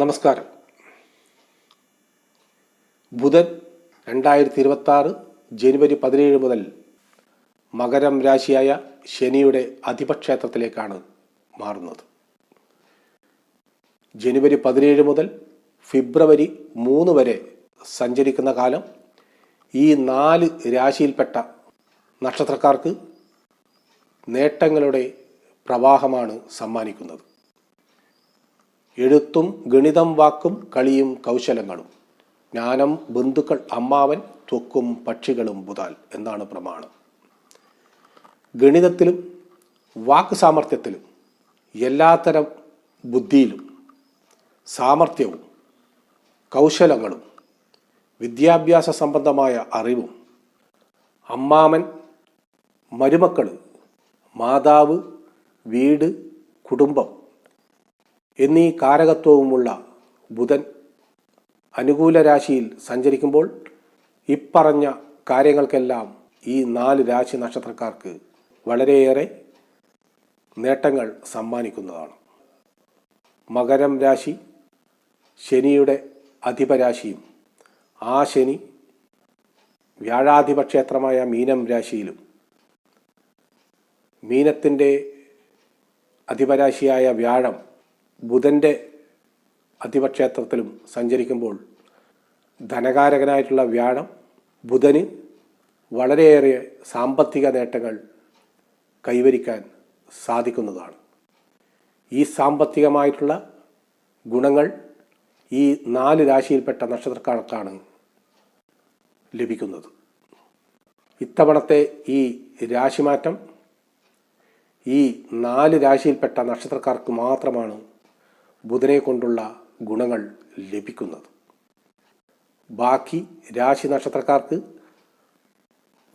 നമസ്കാരം. ബുധൻ രണ്ടായിരത്തി ഇരുപത്തി ആറ് ജനുവരി പതിനേഴ് മുതൽ മകരം രാശിയായ ശനിയുടെ അധിപക്ഷേത്രത്തിലേക്കാണ് മാറുന്നത്. ജനുവരി പതിനേഴ് മുതൽ ഫെബ്രുവരി മൂന്ന് വരെ സഞ്ചരിക്കുന്ന കാലം ഈ നാല് രാശിയിൽപ്പെട്ട നക്ഷത്രക്കാർക്ക് നേട്ടങ്ങളുടെ പ്രവാഹമാണ് സമ്മാനിക്കുന്നത്. എഴുത്തും ഗണിതം വാക്കും കളിയും കൗശലങ്ങളും. ജ്ഞാനം ബന്ധുക്കൾ അമ്മാവൻ ത്വക്കും പക്ഷികളും ബുധാൽ എന്നാണ് പ്രമാണം. ഗണിതത്തിലും വാക്ക് സാമർഥ്യത്തിലും എല്ലാത്തരം ബുദ്ധിയിലും സാമർഥ്യവും കൗശലങ്ങളും വിദ്യാഭ്യാസ സംബന്ധമായ അറിവും അമ്മാമൻ മരുമക്കൾ മാതാവ് വീട് കുടുംബം എന്നീ കാരകത്വവുമുള്ള ബുധൻ അനുകൂല രാശിയിൽ സഞ്ചരിക്കുമ്പോൾ ഇപ്പറഞ്ഞ കാര്യങ്ങൾക്കെല്ലാം ഈ നാല് രാശി നക്ഷത്രക്കാർക്ക് വളരെയേറെ നേട്ടങ്ങൾ സമ്മാനിക്കുന്നതാണ്. മകരം രാശി ശനിയുടെ അധിപരാശിയും ആ ശനി വ്യാഴാധിപക്ഷേത്രമായ മീനം രാശിയിലും മീനത്തിന്റെ അധിപരാശിയായ വ്യാഴം ബുധന്റെ അധിപക്ഷേത്രത്തിലും സഞ്ചരിക്കുമ്പോൾ ധനകാരകനായിട്ടുള്ള വ്യാഴം ബുധന് വളരെയേറെ സാമ്പത്തിക നേട്ടങ്ങൾ കൈവരിക്കാൻ സാധിക്കുന്നതാണ്. ഈ സാമ്പത്തികമായിട്ടുള്ള ഗുണങ്ങൾ ഈ നാല് രാശിയിൽപ്പെട്ട നക്ഷത്രക്കാർക്കാണ് ലഭിക്കുന്നത്. ഇത്തവണത്തെ ഈ രാശിമാറ്റം ഈ നാല് രാശിയിൽപ്പെട്ട നക്ഷത്രക്കാർക്ക് മാത്രമാണ് ബുധനെ കൊണ്ടുള്ള ഗുണങ്ങൾ ലഭിക്കുന്നത്. ബാക്കി രാശി നക്ഷത്രക്കാർക്ക്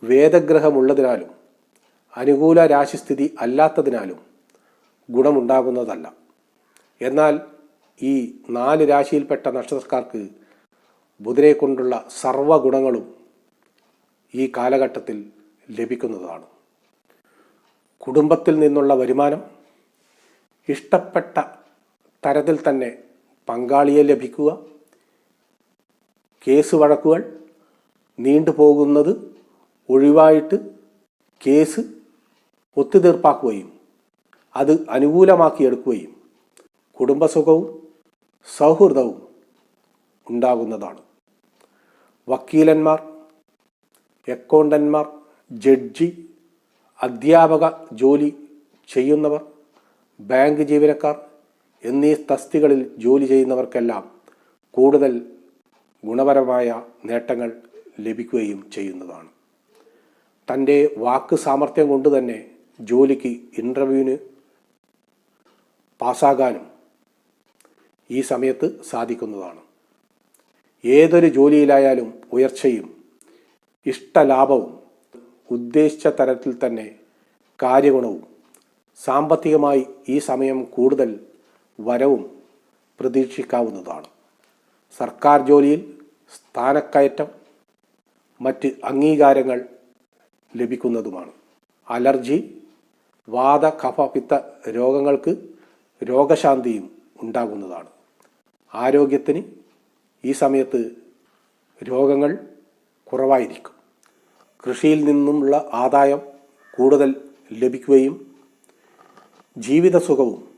വേദഗ്രഹമുള്ളതിനാലും അനുകൂല രാശിസ്ഥിതി അല്ലാത്തതിനാലും ഗുണമുണ്ടാകുന്നതല്ല. എന്നാൽ ഈ നാല് രാശിയിൽപ്പെട്ട നക്ഷത്രക്കാർക്ക് ബുധനെ കൊണ്ടുള്ള സർവ ഗുണങ്ങളും ഈ കാലഘട്ടത്തിൽ ലഭിക്കുന്നതാണ്. കുടുംബത്തിൽ നിന്നുള്ള വരുമാനം ഇഷ്ടപ്പെട്ട തരത്തിൽ തന്നെ പങ്കാളിയെ ലഭിക്കുക. കേസ് വഴക്കുകൾ നീണ്ടുപോകുന്നത് ഒഴിവായിട്ട് കേസ് ഒത്തുതീർപ്പാക്കുകയും അത് അനുകൂലമാക്കിയെടുക്കുകയും കുടുംബസുഖവും സൗഹൃദവും ഉണ്ടാകുന്നതാണ്. വക്കീലന്മാർ അക്കൗണ്ടന്മാർ ജഡ്ജി അധ്യാപക ജോലി ചെയ്യുന്നവർ ബാങ്ക് ജീവനക്കാർ എന്നീ തസ്തികളിൽ ജോലി ചെയ്യുന്നവർക്കെല്ലാം കൂടുതൽ ഗുണപരമായ നേട്ടങ്ങൾ ലഭിക്കുകയും ചെയ്യുന്നതാണ്. തന്റെ വാക്ക് സാമർഥ്യം കൊണ്ട് തന്നെ ജോലിക്ക് ഇന്റർവ്യൂവിന് പാസ്സാകാനും ഈ സമയത്ത് സാധിക്കുന്നതാണ്. ഏതൊരു ജോലിയിലായാലും ഉയർച്ചയും ഇഷ്ടലാഭവും ഉദ്ദേശിച്ച തരത്തിൽ തന്നെ കാര്യഗുണവും സാമ്പത്തികമായി ഈ സമയം കൂടുതൽ വരവും പ്രതീക്ഷിക്കാവുന്നതാണ്. സർക്കാർ ജോലിയിൽ സ്ഥാനക്കയറ്റം മറ്റ് അംഗീകാരങ്ങൾ ലഭിക്കുന്നതുമാണ്. അലർജി വാദ കഫ പിത്ത രോഗങ്ങൾക്ക് രോഗശാന്തിയും ഉണ്ടാകുന്നതാണ്. ആരോഗ്യത്തിന് ഈ സമയത്ത് രോഗങ്ങൾ കുറവായിരിക്കും. കൃഷിയിൽ നിന്നുമുള്ള ആദായം കൂടുതൽ ലഭിക്കുകയും ജീവിതസുഖവും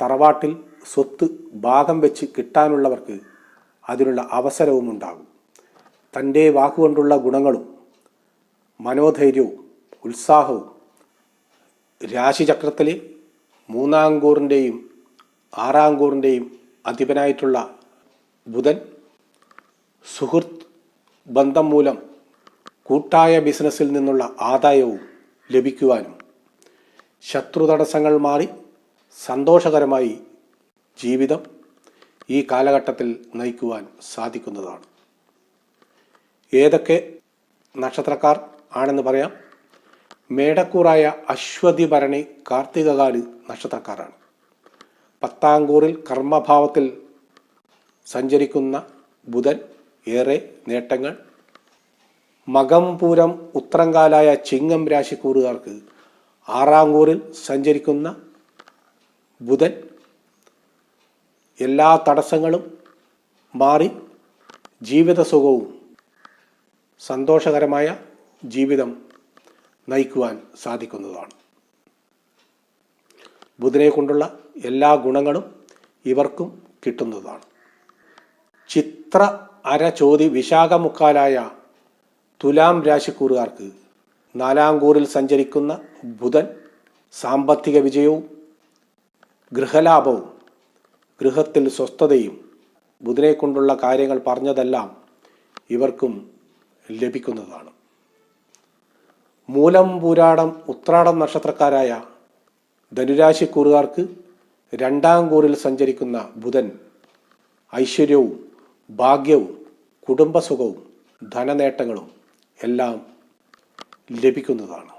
തറവാട്ടിൽ സ്വത്ത് ഭാഗം വെച്ച് കിട്ടാനുള്ളവർക്ക് അതിനുള്ള അവസരവും ഉണ്ടാകും. തന്റെ വാക്കുകൊണ്ടുള്ള ഗുണങ്ങളും മനോധൈര്യവും ഉത്സാഹവും രാശിചക്രത്തിലെ മൂന്നാം കൂറിന്റെയും അധിപനായിട്ടുള്ള ബുധൻ സുഹൃത്ത് ബന്ധം മൂലം കൂട്ടായ ബിസിനസ്സിൽ നിന്നുള്ള ആദായവും ലഭിക്കുവാനും ശത്രു തടസ്സങ്ങൾ മാറി സന്തോഷകരമായി ജീവിതം ഈ കാലഘട്ടത്തിൽ നയിക്കുവാൻ സാധിക്കുന്നതാണ്. ഏതൊക്കെ നക്ഷത്രക്കാർ ആണെന്ന് പറയാം. മേടക്കൂറായ അശ്വതി ഭരണി കാർത്തികകാൽ നക്ഷത്രക്കാരാണ്. പത്താംകൂറിൽ കർമ്മഭാവത്തിൽ സഞ്ചരിക്കുന്ന ബുധൻ ഏറെ നേട്ടങ്ങൾ. മകംപൂരം ഉത്രങ്കാലായ ചിങ്ങം രാശിക്കൂറുകാർക്ക് ആറാംകൂറിൽ സഞ്ചരിക്കുന്ന ബുധൻ എല്ലാ തടസ്സങ്ങളും മാറി ജീവിത സുഖവും സന്തോഷകരമായ ജീവിതം നയിക്കുവാൻ സാധിക്കുന്നതാണ്. ബുധനെ കൊണ്ടുള്ള എല്ലാ ഗുണങ്ങളും ഇവർക്കും കിട്ടുന്നതാണ്. ചിത്ര അരചോതി വിശാഖമുക്കാലായ തുലാം രാശിക്കൂറുകാർക്ക് നാലാം കൂറിൽ സഞ്ചരിക്കുന്ന ബുധൻ സാമ്പത്തിക വിജയവും ഗൃഹലാഭവും ഗൃഹത്തിൽ സ്വസ്ഥതയും ബുധനെ കൊണ്ടുള്ള കാര്യങ്ങൾ പറഞ്ഞതെല്ലാം ഇവർക്കും ലഭിക്കുന്നതാണ്. മൂലം പൂരാടം ഉത്രാടം നക്ഷത്രക്കാരായ ധനുരാശിക്കൂറുകാർക്ക് രണ്ടാം കൂറിൽ സഞ്ചരിക്കുന്ന ബുധൻ ഐശ്വര്യവും ഭാഗ്യവും കുടുംബസുഖവും ധനനേട്ടങ്ങളും എല്ലാം ലഭിക്കുന്നതാണ്.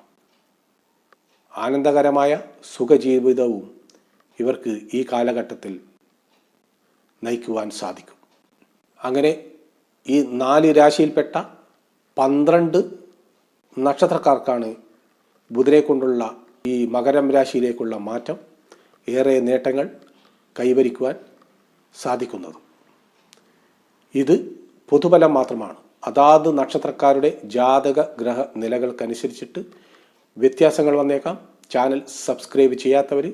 ആനന്ദകരമായ സുഖജീവിതവും ഇവർക്ക് ഈ കാലഘട്ടത്തിൽ നയിക്കുവാൻ സാധിക്കും. അങ്ങനെ ഈ നാല് രാശിയിൽപ്പെട്ട പന്ത്രണ്ട് നക്ഷത്രക്കാർക്കാണ് ബുധനെ കൊണ്ടുള്ള ഈ മകരം രാശിയിലേക്കുള്ള മാറ്റം ഏറെ നേട്ടങ്ങൾ കൈവരിക്കുവാൻ സാധിക്കുന്നത്. ഇത് പൊതുഫലം മാത്രമാണ്. അതാത് നക്ഷത്രക്കാരുടെ ജാതക ഗ്രഹ നിലകൾക്കനുസരിച്ചിട്ട് വ്യത്യാസങ്ങൾ വന്നേക്കാം. ചാനൽ സബ്സ്ക്രൈബ് ചെയ്യാത്തവർ